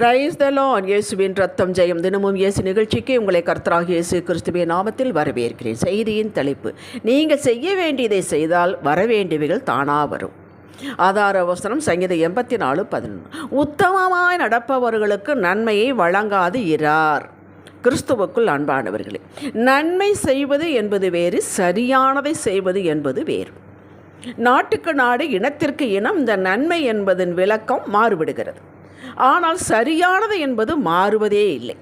Praise the லான் இயேசுவின் ரத்தம் ஜெயம். தினமும் இயேசு நிகழ்ச்சிக்கு உங்களை கர்த்தராக இயேசு கிறிஸ்துவின் நாமத்தில் வரவேற்கிறேன். செய்தியின் தலைப்பு நீங்கள் செய்ய வேண்டியதை செய்தால் வரவேண்டியவைகள் தானாக வரும். ஆதார வசனம் சங்கீதம் எண்பத்தி நாலு பதினொன்று. உத்தமமாய் நடப்பவர்களுக்கு நன்மையை வழங்காது இரார். கிறிஸ்துவுக்குள் அன்பானவர்களே நன்மை செய்வது என்பது வேறு சரியானதை செய்வது என்பது வேறு. நாட்டுக்கு நாடு இனத்திற்கு இனம் இந்த நன்மை என்பதன் விளக்கம் மாறுபடுகிறது. ஆனால் சரியானது என்பது மாறுவதே இல்லை.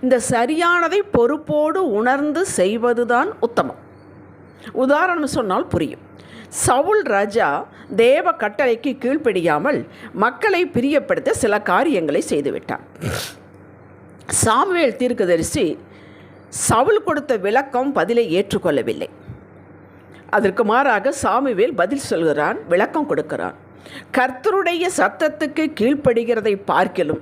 இந்த சரியானதை பொறுப்போடு உணர்ந்து செய்வதுதான் உத்தமம். உதாரணம் சொன்னால் புரியும். சவுல் ராஜா தேவ கட்டளைக்கு கீழ்ப்படியாமல் மக்களை பிரியப்படுத்த சில காரியங்களை செய்துவிட்டார். சாமுவேல் தீர்க்கதரிசி சவுல் கொடுத்த விளக்கம் பதிலை ஏற்றுக்கொள்ளவில்லை. அதற்கு மாறாக சாமுவேல் பதில் சொல்கிறான் விளக்கம் கொடுக்கிறான். கர்த்தருடைய சத்தத்துக்கு கீழ்ப்படுகிறதை பார்க்கலும்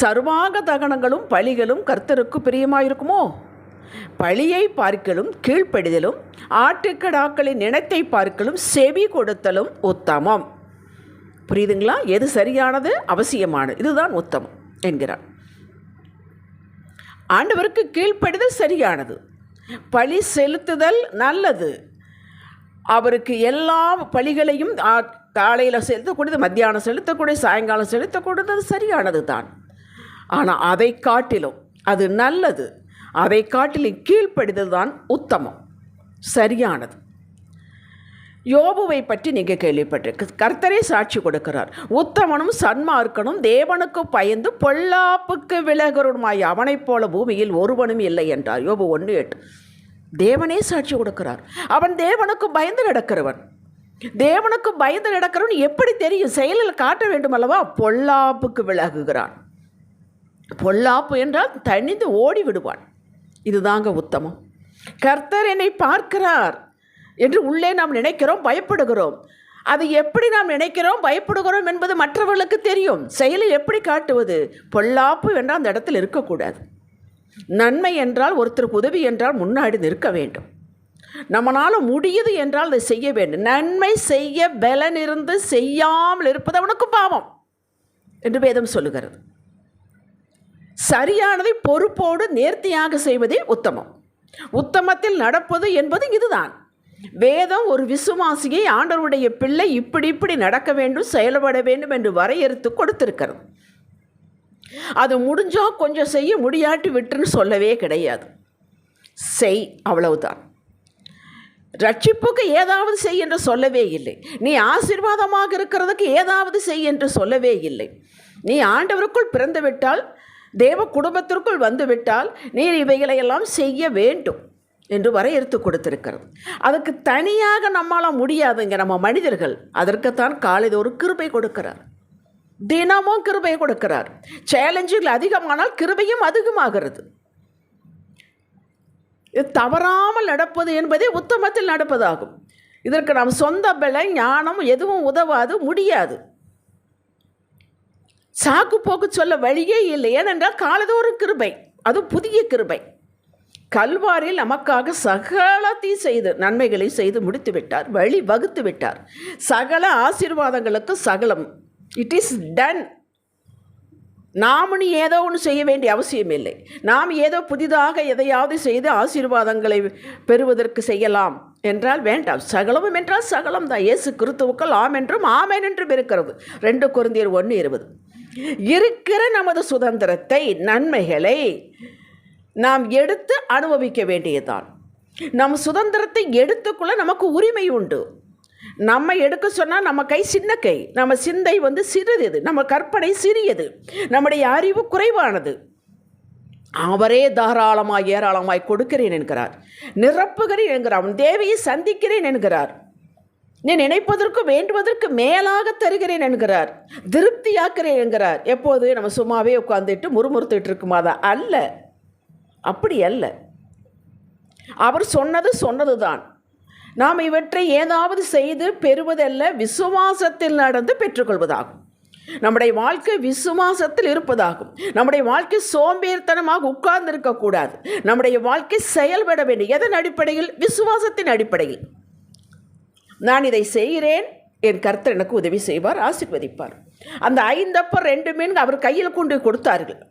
சர்வாங்க தகனங்களும் பலிகளும் கர்த்தருக்கு பிரியமாயிருக்குமோ? பழியை பார்க்கலும் கீழ்ப்படிதலும் ஆட்டுக்கடாக்களின் நினைத்தை பார்க்கலும் செவி கொடுத்தலும் உத்தமம். புரியுதுங்களா? எது சரியானது? அவசியமானது. இதுதான் உத்தமம் என்கிறார். ஆண்டவருக்கு கீழ்ப்படிதல் சரியானது. பழி செலுத்துதல் நல்லது. அவருக்கு எல்லா பழிகளையும் காலையில் செலுத்தக்கூடியது மத்தியானம் செலுத்தக்கூடியது சாயங்காலம் செலுத்தக்கூடியது அது சரியானது தான். ஆனால் அதை காட்டிலும் அது நல்லது. அதை காட்டிலும் கீழ்ப்படிதல் தான் உத்தமம். சரியானது. யோபுவை பற்றி நீங்கள் கேள்விப்பட்டிருக்கு. கர்த்தரே சாட்சி கொடுக்கிறார். உத்தமனும் சன்மார்க்கனும் தேவனுக்கு பயந்து பொல்லாப்புக்கு விலகருமாய் அவனைப் போல பூமியில் ஒருவனும் இல்லை என்றார். யோபு ஒன்று எட்டு. தேவனே சாட்சி கொடுக்கிறார். அவன் தேவனுக்கு பயந்து நடக்கிறவன். தேவனுக்கும் பயந்து நடக்கிறவன் எப்படி தெரியும்? செயலில் காட்ட வேண்டும் அல்லவா பொல்லாப்புக்கு விலகுகிறான். பொல்லாப்பு என்றால் தனிந்து ஓடி விடுவான் இதுதாங்க உத்தமம். கர்த்தர் என்னை பார்க்கிறார் என்று உள்ளே நாம் நினைக்கிறோம் பயப்படுகிறோம். அது எப்படி நாம் நினைக்கிறோம் பயப்படுகிறோம் என்பது மற்றவர்களுக்கு தெரியும். செயலில் எப்படி காட்டுவது? பொல்லாப்பு என்றால் அந்த இடத்தில் இருக்கக்கூடாது. நன்மை என்றால் ஒருத்தருக்கு உதவி என்றால் முன்னாடி நிற்க வேண்டும். நம்மளால் முடியுது என்றால் அதை செய்ய வேண்டும். நன்மை செய்ய பலன் இருந்து செய்யாமல் இருப்பது அவனுக்கு பாவம் என்று வேதம் சொல்லுகிறது. சரியானதை பொறுப்போடு நேர்த்தியாக செய்வதே உத்தமம். உத்தமத்தில் நடப்பது என்பது இதுதான். வேதம் ஒரு விசுவாசியை ஆண்டவருடைய பிள்ளை இப்படி இப்படி நடக்க வேண்டும் செயல்பட வேண்டும் என்று வரையறுத்து கொடுத்திருக்கிறது. அது முடிஞ்சால் கொஞ்சம் செய்ய முடியாட்டி விட்டுன்னு சொல்லவே கிடையாது. செய் அவ்வளவுதான். ரட்சிப்புக்கு ஏதாவது செய் என்று சொல்லவே இல்லை. நீ ஆசீர்வாதமாக இருக்கிறதுக்கு ஏதாவது செய் என்று சொல்லவே இல்லை. நீ ஆண்டவருக்குள் பிறந்துவிட்டால் தேவ குடும்பத்திற்குள் வந்துவிட்டால் நீ இவைகளையெல்லாம் செய்ய வேண்டும் என்று வரையறுத்து கொடுத்திருக்கிறது. அதுக்கு தனியாக நம்மளால் முடியாதுங்க நம்ம மனிதர்கள். அதற்குத்தான் காலைதோறும் கிருபை கொடுக்கிறார். தினமும் கிருபை கொடுக்கிறார். சேலஞ்சுகள் அதிகமானால் கிருபையும் அதிகமாகிறது. இது தவறாமல் நடப்பது என்பதே உத்தமத்தில் நடப்பதாகும். இதற்கு நாம் சொந்த பல ஞானம் எதுவும் உதவாது முடியாது. சாக்கு போக்கு சொல்ல வழியே இல்லை. ஏனென்றால் காலதோறும் கிருபை. அது புதிய கிருபை. கல்வாரில் நமக்காக சகலத்தையும் செய்து நன்மைகளை செய்து முடித்து விட்டார் வழி வகுத்து விட்டார் சகல ஆசீர்வாதங்களுக்கு சகலம். இட் இஸ் டன் நாம ஏதோ ஒன்று செய்ய வேண்டிய அவசியம் இல்லை. நாம் ஏதோ புதிதாக எதையாவது செய்து ஆசீர்வாதங்களை பெறுவதற்கு செய்யலாம் என்றால் வேண்டாம். சகலமும் என்றால் சகலம் தான் இயேசு கிறிஸ்துவுக்கள் ஆம் என்றும் ஆமேன் என்றும் இருக்கிறது. ரெண்டு குருந்தியர் ஒன்று இருபது. இருக்கிற நமது சுதந்திரத்தை நன்மைகளை நாம் எடுத்து அனுபவிக்க வேண்டியதுதான். நம் சுதந்திரத்தை எடுத்துக்கொள்ள நமக்கு உரிமை உண்டு. நம்ம எடுக்க சொன்னால் நம்ம கை சின்ன கை. நம்ம சிந்தை வந்து சிறியது நம்ம கற்பனை சிறியது. நம்முடைய அறிவு குறைவானது. அவரே தாராளமாய் ஏராளமாய் கொடுக்கிறேன் என்கிறார். நிரப்புகிறேன் என்கிறார். அவன் தேவையை சந்திக்கிறேன் என்கிறார். நீ நினைப்பதற்கு வேண்டுவதற்கு மேலாக தருகிறேன் என்கிறார். திருப்தியாக்கிறேன் என்கிறார். எப்போது? நம்ம சும்மாவே உட்காந்துட்டு முறுமுறுத்துட்டு இருக்குமாதா அல்ல. அப்படி அல்ல. அவர் சொன்னது சொன்னது தான் நாம் இவற்றை ஏதாவது செய்து பெறுவதல்ல விசுவாசத்தில் நடந்து பெற்றுக்கொள்வதாகும். நம்முடைய வாழ்க்கை விசுவாசத்தில் இருப்பதாகும். நம்முடைய வாழ்க்கை சோம்பேறித்தனமாக உட்கார்ந்து இருக்கக்கூடாது நம்முடைய வாழ்க்கை செயல்பட வேண்டும் எதன் அடிப்படையில்? விசுவாசத்தின் அடிப்படையில். நான் இதை செய்கிறேன். என் கர்த்தர் எனக்கு உதவி செய்வார் ஆசிர்வதிப்பார். அந்த ஐந்தப்ப ரெண்டு மீன் அவர் கையில் கொண்டு கொடுத்தார்கள்.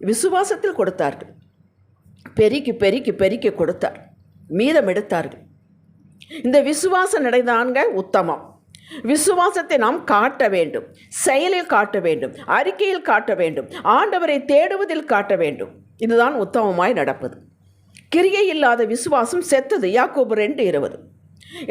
விசுவாசத்தில் கொடுத்தார்கள். பெருக்கி பெருக்கி பெருக்கி கொடுத்தார். மீதம் எடுத்தார்கள். இந்த விசுவாச நடைதான்க உத்தமம். விசுவாசத்தை நாம் காட்ட வேண்டும் செயலில் காட்ட வேண்டும் அறிக்கையில் காட்ட வேண்டும் ஆண்டவரை தேடுவதில் காட்ட வேண்டும். இதுதான் உத்தமமாய் நடப்பது. கிரியை இல்லாத விசுவாசம் செத்தது. யாக்கோபு ரெண்டு இருபது.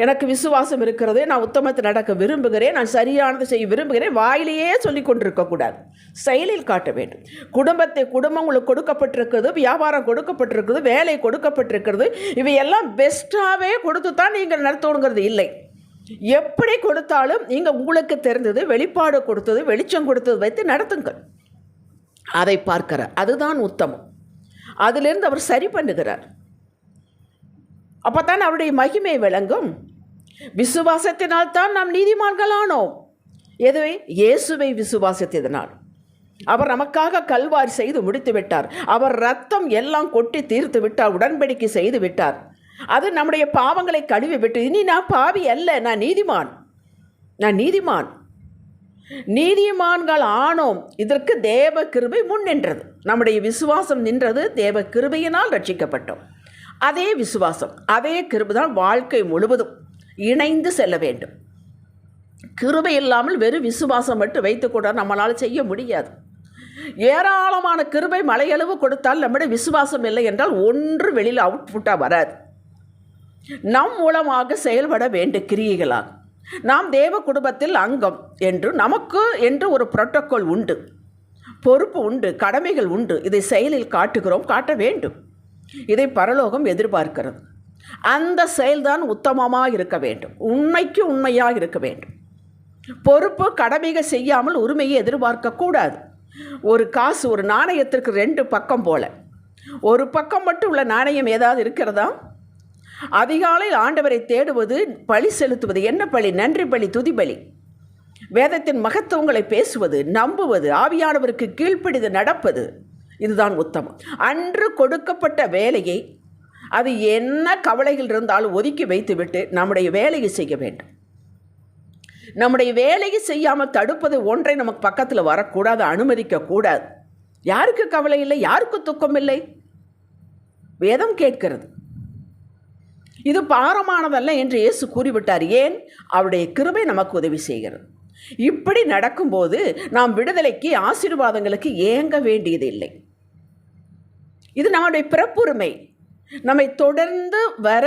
எனக்கு விசுவாசம் இருக்கிறது நான் உத்தமத்தை நடக்க விரும்புகிறேன் நான் சரியானது செய்ய விரும்புகிறேன் வாயிலேயே சொல்லி கொண்டிருக்கக்கூடாது செயலில் காட்ட வேண்டும். குடும்பத்தை குடும்பம் உங்களுக்கு கொடுக்கப்பட்டிருக்கிறது வியாபாரம் கொடுக்கப்பட்டிருக்கிறது வேலை கொடுக்கப்பட்டிருக்கிறது இவையெல்லாம் பெஸ்ட்டாகவே கொடுத்து தான் நீங்கள் நடத்தணுங்கிறது இல்லை. எப்படி கொடுத்தாலும் நீங்கள் உங்களுக்கு தெரிந்தது வெளிப்பாடு கொடுத்தது வெளிச்சம் கொடுத்தது வைத்து நடத்துங்கள். அதை பார்க்கிறார். அதுதான் உத்தமம். அதிலிருந்து அவர் சரி பண்ணுகிறார். அப்போ தான் அவருடைய மகிமை விளங்கும். விசுவாசத்தினால் தான் நாம் நீதிமான்களானோம். எதுவே? இயேசுவை விசுவாசத்தினால் அவர் நமக்காக கல்வாரி செய்து முடித்து விட்டார். அவர் ரத்தம் எல்லாம் கொட்டி தீர்த்து விட்டார். உடன்படிக்கை செய்து விட்டார். அது நம்முடைய பாவங்களை கழுவி விட்டு இனி நான் பாவி அல்ல நான் நீதிமான். நான் நீதிமான். நீதிமான்கள் ஆனோம். இதற்கு தேவ கிருபை முன் நின்றது நம்முடைய விசுவாசம் நின்றது தேவ கிருபையினால் ரட்சிக்கப்பட்டோம். அதே விசுவாசம் அதே கிருபை தான் வாழ்க்கை முழுவதும் இணைந்து செல்ல வேண்டும். கிருபை இல்லாமல் வெறும் விசுவாசம் மட்டும் வைத்துக்கூட நம்மளால் செய்ய முடியாது. ஏராளமான கிருபை மலையளவு கொடுத்தால் நம்முடைய விசுவாசம் இல்லை என்றால் ஒன்று வெளியில் அவுட்புட்டாக வராது. நம் மூலமாக செயல்பட வேண்டிய கிரியைகளாக நாம் தேவ குடும்பத்தில் அங்கம் என்று நமக்கு என்று ஒரு புரோட்டோக்கால் உண்டு. பொறுப்பு உண்டு கடமைகள் உண்டு. இதை செயலில் காட்டுகிறோம் காட்ட வேண்டும். இதை பரலோகம் எதிர்பார்க்கிறது. அந்த செயல்தான் உத்தமமாக இருக்க வேண்டும். உண்மைக்கு உண்மையாக இருக்க வேண்டும். பொறுப்பு கடமைகள் செய்யாமல் உரிமையை எதிர்பார்க்கக்கூடாது ஒரு காசு ஒரு நாணயத்திற்கு ரெண்டு பக்கம் போல. ஒரு பக்கம் மட்டும் உள்ள நாணயம் ஏதாவது இருக்கிறதா? அதிகாலையில் ஆண்டவரை தேடுவது பழி செலுத்துவது என்ன பழி நன்றி பலி துதி பலி. வேதத்தின் மகத்துவங்களை பேசுவது நம்புவது ஆவியானவருக்கு கீழ்ப்படிது நடப்பது. இதுதான் உத்தமம். அன்று கொடுக்கப்பட்ட வேலையை அது என்ன கவலைகள் இருந்தாலும் ஒதுக்கி வைத்துவிட்டு நம்முடைய வேலையை செய்ய வேண்டும். நம்முடைய வேலையை செய்யாமல் தடுப்பது ஒன்றை நமக்கு பக்கத்தில் வரக்கூடாது அனுமதிக்கக்கூடாது. யாருக்கு கவலை இல்லை யாருக்கு துக்கம் இல்லை? வேதம் கேட்கிறது. இது பாரமானதல்ல என்று இயேசு கூறிவிட்டார். ஏன்? அவருடைய கிருபை நமக்கு உதவி செய்கிறது. இப்படி நடக்கும்போது நாம் விடுதலைக்கு ஆசீர்வாதங்களுக்கு ஏங்க வேண்டியதில்லை. இது நம்முடைய பிறப்புரிமை. நம்மை தொடர்ந்து வர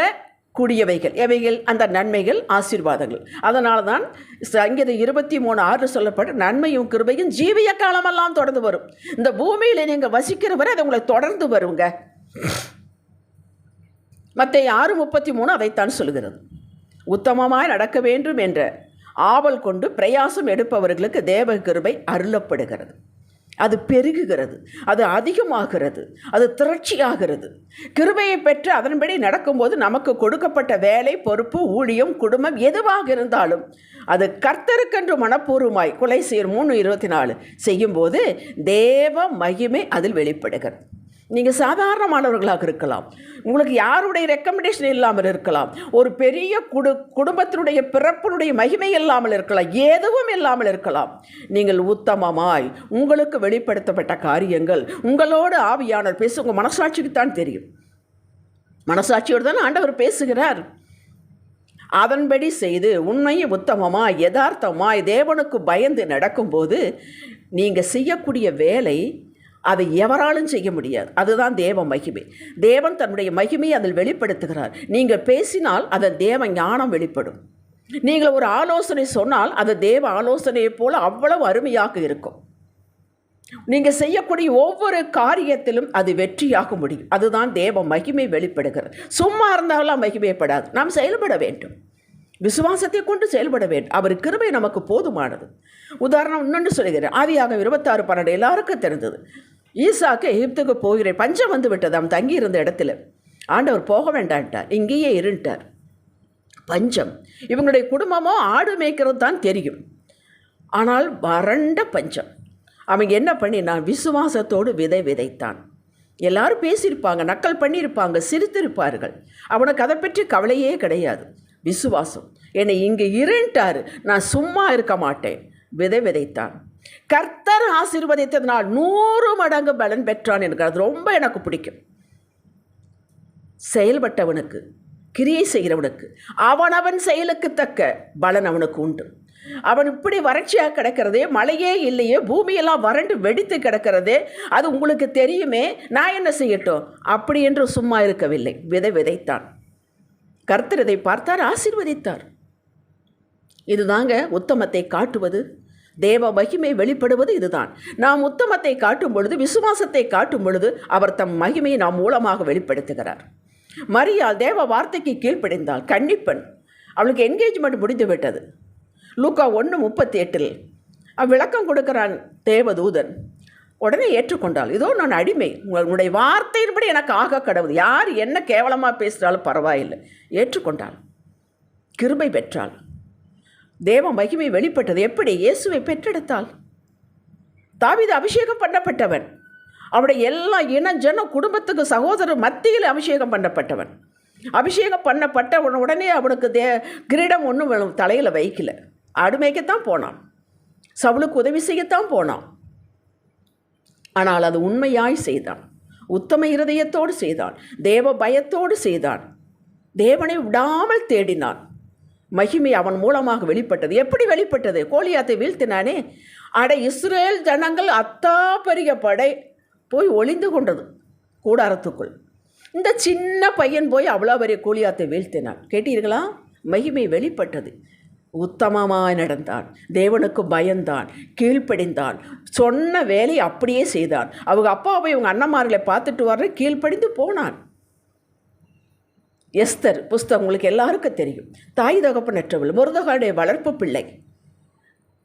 கூடியவைகள் எவைகள் அந்த நன்மைகள் ஆசீர்வாதங்கள். அதனால தான் சங்கீத இருபத்தி மூணு ஆறு சொல்லப்பட்ட நன்மையும் கிருபையும் ஜீவிய காலமெல்லாம் தொடர்ந்து வரும். இந்த பூமியில் நீங்கள் வசிக்கிற வரை அது உங்களை தொடர்ந்து வருங்க. மற்ற ஆறு முப்பத்தி மூணு அதைத்தான் சொல்கிறது உத்தமமாய் நடக்க வேண்டும் என்ற ஆவல் கொண்டு பிரயாசம் எடுப்பவர்களுக்கு தேவ கிருபை அருளப்படுகிறது. அது பெருகுகிறது அது அதிகமாகிறது அது திரட்சியாகிறது. கிருபையை பெற்று அதன்படி நடக்கும்போது நமக்கு கொடுக்கப்பட்ட வேலை பொறுப்பு ஊழியம் குடும்பம் எதுவாக இருந்தாலும் அது கர்த்தருக்கென்று மனப்பூர்வமாய் கொலை செய்யும் மூணு இருபத்தி நாலு செய்யும்போது தேவ மகிமை அதில் வெளிப்படுகிறது. நீங்கள் சாதாரணமானவர்களாக இருக்கலாம். உங்களுக்கு யாருடைய ரெக்கமெண்டேஷன் இல்லாமல் இருக்கலாம். ஒரு பெரிய குடு குடும்பத்தினுடைய பிறப்பினுடைய மகிமை இல்லாமல் இருக்கலாம். எதுவும் இல்லாமல் இருக்கலாம். நீங்கள் உத்தமமாய் உங்களுக்கு வெளிப்படுத்தப்பட்ட காரியங்கள் உங்களோடு ஆவியானவர் பேச உங்கள் மனசாட்சிக்கு தான் தெரியும். மனசாட்சியோடு தான் ஆண்டவர் பேசுகிறார். அதன்படி செய்து உண்மையை உத்தமமாக யதார்த்தமாய் தேவனுக்கு பயந்து நடக்கும்போது நீங்கள் செய்யக்கூடிய வேலை அதை எவராலும் செய்ய முடியாது. அதுதான் தேவ மகிமை. தேவன் தன்னுடைய மகிமையை அதில் வெளிப்படுத்துகிறார். நீங்கள் பேசினால் அதன் தேவ ஞானம் வெளிப்படும். நீங்கள் ஒரு ஆலோசனை சொன்னால் அது தேவ ஆலோசனையைப் போல அவ்வளவு அருமையாக இருக்கும். நீங்கள் செய்யக்கூடிய ஒவ்வொரு காரியத்திலும் அது வெற்றியாக முடியும். அதுதான் தேவ மகிமை வெளிப்படுகிறது. சும்மா இருந்தாலும் மகிமைப்படாது. நாம் செயல்பட வேண்டும். விசுவாசத்தை கொண்டு செயல்பட வேண்டும். அவர் கிருபை நமக்கு போதுமானது. உதாரணம் இன்னொன்று சொல்கிறேன் ஆதியாக இருபத்தாறு பன்னெண்டு. எல்லாருக்கும் தெரிந்தது. ஈசாக்கு எகிப்துக்கு போகிறேன். பஞ்சம் வந்து விட்டது அவன் தங்கி இருந்த இடத்துல. ஆண்டவர் போக வேண்டான்ட்டார். இங்கேயே இருண்டார் பஞ்சம். இவங்களுடைய குடும்பமோ ஆடு மேய்க்கிறது தான் தெரியும். ஆனால் வறண்ட பஞ்சம். அவன் என்ன பண்ணி நான் விசுவாசத்தோடு விதை விதைத்தான். எல்லாரும் பேசியிருப்பாங்க நக்கல் பண்ணியிருப்பாங்க சிரித்திருப்பார்கள். அவனுக்கு அதை பற்றி கவலையே கிடையாது. விசுவாசம். என்னை இங்கே இருண்டாரு நான் சும்மா இருக்க மாட்டேன். விதை விதைத்தான். கர்த்தர் ஆசீர்வதித்ததினால் நூறு மடங்கு பலன் பெற்றான் எனக்கு. அது ரொம்ப எனக்கு பிடிக்கும். செயல்பட்டவனுக்கு கிரியை செய்கிறவனுக்கு அவனவன் செயலுக்கு தக்க பலன் அவனுக்கு உண்டு. அவன் இப்படி வறட்சியாக கிடக்கிறதே மழையே இல்லையே பூமியெல்லாம் வறண்டு வெடித்து கிடக்கிறதே அது உங்களுக்கு தெரியுமே நான் என்ன செய்யட்டும்? அப்படி என்று சும்மா இருக்கவில்லை. விதை விதைத்தான். கர்த்தர் இதை பார்த்தார் ஆசீர்வதித்தார். இதுதாங்க உத்தமத்தை காட்டுவது தேவ மகிமை வெளிப்படுவது இதுதான். நாம் உத்தமத்தை காட்டும் பொழுது விசுவாசத்தை காட்டும் பொழுது அவர் தம் மகிமையை நாம் மூலமாக வெளிப்படுத்துகிறார். மரியால் தேவ வார்த்தைக்கு கீழ்ப்படைந்தால் கன்னிப்பெண் அவளுக்கு என்கேஜ்மெண்ட் முடிந்துவிட்டது. லூக்கா ஒன்று முப்பத்தி எட்டில் விளக்கம் கொடுக்கிறான் தேவதூதன். உடனே ஏற்றுக்கொண்டாள் இதோ நான் அடிமை. உங்களுடைய வார்த்தையின்படி எனக்கு ஆக கடவுள். யார் என்ன கேவலமாக பேசுகிறாலும் பரவாயில்லை. ஏற்றுக்கொண்டாள். கிருபை பெற்றாள். தேவ மகிமை வெளிப்பட்டது எப்படி? இயேசுவை பெற்றெடுத்தால். தாவித அபிஷேகம் பண்ணப்பட்டவன். அவருடைய எல்லா இன ஜன குடும்பத்துக்கு சகோதரர் மத்தியில் அபிஷேகம் பண்ணப்பட்டவன். அபிஷேகம் பண்ணப்பட்டவன் உடனே அவனுக்கு தே கிரீடம் ஒன்றும் தலையில் வைக்கல. அடுமைக்குத்தான் போனான். சவுளுக்கு உதவி செய்யத்தான் போனான். ஆனால் அது உண்மையாய் செய்தான். உத்தம இருதயத்தோடு செய்தான். தேவ பயத்தோடு செய்தான். தேவனை விடாமல் தேடினான். மகிமை அவன் மூலமாக வெளிப்பட்டது. எப்படி வெளிப்பட்டது? கோலியாத்தை வீழ்த்தினானே. அட இஸ்ரேல் ஜனங்கள் அத்தா பெரிய படை போய் ஒளிந்து கொண்டது கூடாரத்துக்குள். இந்த சின்ன பையன் போய் அவ்வளோ பெரிய கோலியாத்தை வீழ்த்தினான். கேட்டீர்களா? மகிமை வெளிப்பட்டது. உத்தமமாக நடந்தான். தேவனுக்கு பயந்தான். கீழ்ப்படிந்தான். சொன்ன வேலையை அப்படியே செய்தான். அவங்க அப்பாவை இவங்க அண்ணன்மார்களை பார்த்துட்டு வர்ற கீழ்ப்படிந்து போனான். எஸ்தர் புஸ்தகம் உங்களுக்கு எல்லாருக்கும் தெரியும். தாய் தகப்பனற்றவள் முருதகாடைய வளர்ப்பு பிள்ளை.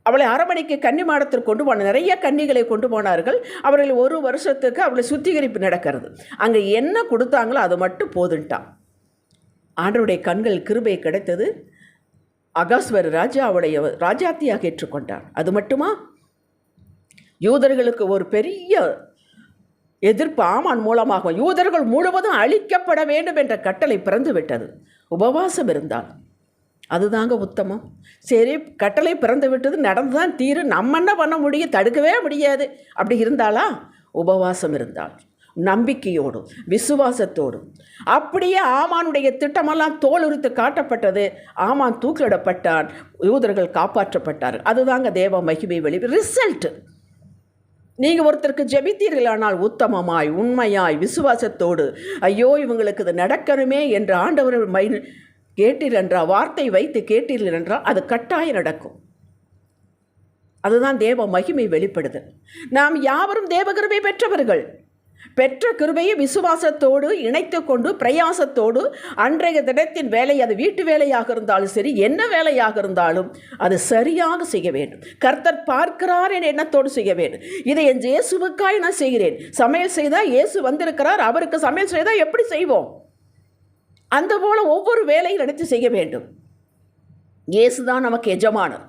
அவளை அரமணிக்கு கன்னி மாடத்திற்கு கொண்டு போன நிறைய கன்னிகளை கொண்டு போனார்கள். அவர்கள் ஒரு வருஷத்துக்கு அவளை சுத்திகரிப்பு நடக்கிறது. அங்கே என்ன கொடுத்தாங்களோ அது மட்டும் போதுன்ட்டான். ஆண்டருடைய கண்கள் கிருபை கிடைத்தது. அகாஸ்வர் ராஜாவுடைய ராஜாத்தியாக ஏற்றுக்கொண்டார் அது மட்டுமா? யூதர்களுக்கு ஒரு பெரிய எதிர்ப்பு ஆமான் மூலமாக யூதர்கள் முழுவதும் அழிக்கப்பட வேண்டும் என்ற கட்டளை பிறந்து விட்டது உபவாசம் இருந்தால் அதுதாங்க உத்தமம். சரி கட்டளை பிறந்து விட்டது நடந்து தான் தீரும். நம்ம என்ன பண்ண முடியும்? தடுக்கவே முடியாது. அப்படி இருந்தாலா உபவாசம் இருந்தால் நம்பிக்கையோடும் விசுவாசத்தோடும் அப்படியே ஆமானுடைய திட்டமெல்லாம் தோல் உரித்து காட்டப்பட்டது. ஆமான் தூக்கிலிடப்பட்டான். யூதர்கள் காப்பாற்றப்பட்டார் அதுதாங்க தேவ மகிமை வெளி ரிசல்ட்டு நீங்கள் ஒருத்தருக்கு ஜெபித்தீர்களானால் உத்தமமாய் உண்மையாய் விசுவாசத்தோடு ஐயோ இவங்களுக்கு இது நடக்கணுமே என்று ஆண்டவர் மை கேட்டீர் என்றால் வார்த்தை வைத்து கேட்டீர்கள் என்றால் அது கட்டாயம் நடக்கும். அதுதான் தேவ மகிமை வெளிப்படுது நாம் யாவரும் தேவகிருமை பெற்றவர்கள். பெற்ற கிருபையை விசுவாசத்தோடு இணைத்து கொண்டு பிரயாசத்தோடு அன்றைய தினத்தின் வேலை அது வீட்டு வேலையாக இருந்தாலும் சரி என்ன வேலையாக இருந்தாலும் அது சரியாக செய்ய வேண்டும். கர்த்தர் பார்க்கிறார் என் எண்ணத்தோடு செய்ய வேண்டும். இதை என் இயேசுவுக்காய் நான் செய்கிறேன். சமையல் செய்தால் இயேசு வந்திருக்கிறார் அவருக்கு சமையல் செய்தால் எப்படி செய்வோம்? அந்த போல ஒவ்வொரு வேலையும் நடத்தி செய்ய வேண்டும். இயேசு தான் நமக்கு எஜமானர்.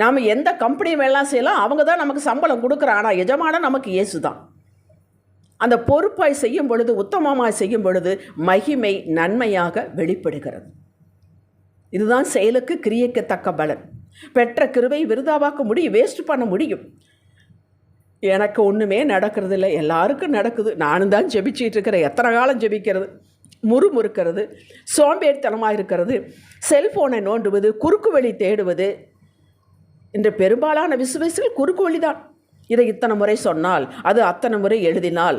நாம் எந்த கம்பெனி வேலை செய்யலாம் அவங்க தான் நமக்கு சம்பளம் கொடுக்குறான் ஆனால் எஜமான நமக்கு இயேசு தான். அந்த பொறுப்பாய் செய்யும் பொழுது உத்தமமாய் செய்யும் பொழுது மகிமை நன்மையாக வெளிப்படுகிறது. இதுதான் செயலுக்கு கிரியக்கத்தக்க பலன். பெற்ற கிருவை விருதாவாக்க முடியும் வேஸ்ட் பண்ண முடியும். எனக்கு ஒன்றுமே நடக்கிறது இல்லை எல்லாருக்கும் நடக்குது. நானும் தான் ஜெபிச்சிட்டு இருக்கிறேன் எத்தனை காலம் ஜெபிக்கிறது? முறுமுறுக்கிறது சோம்பேறித்தனமாக இருக்கிறது செல்ஃபோனை நோண்டுவது குறுக்கு வழி தேடுவது. இன்று பெரும்பாலான விசுவாசிகள் குறுக்கு வழி தான் இதை இத்தனை முறை சொன்னால் அது அத்தனை முறை எழுதினால்.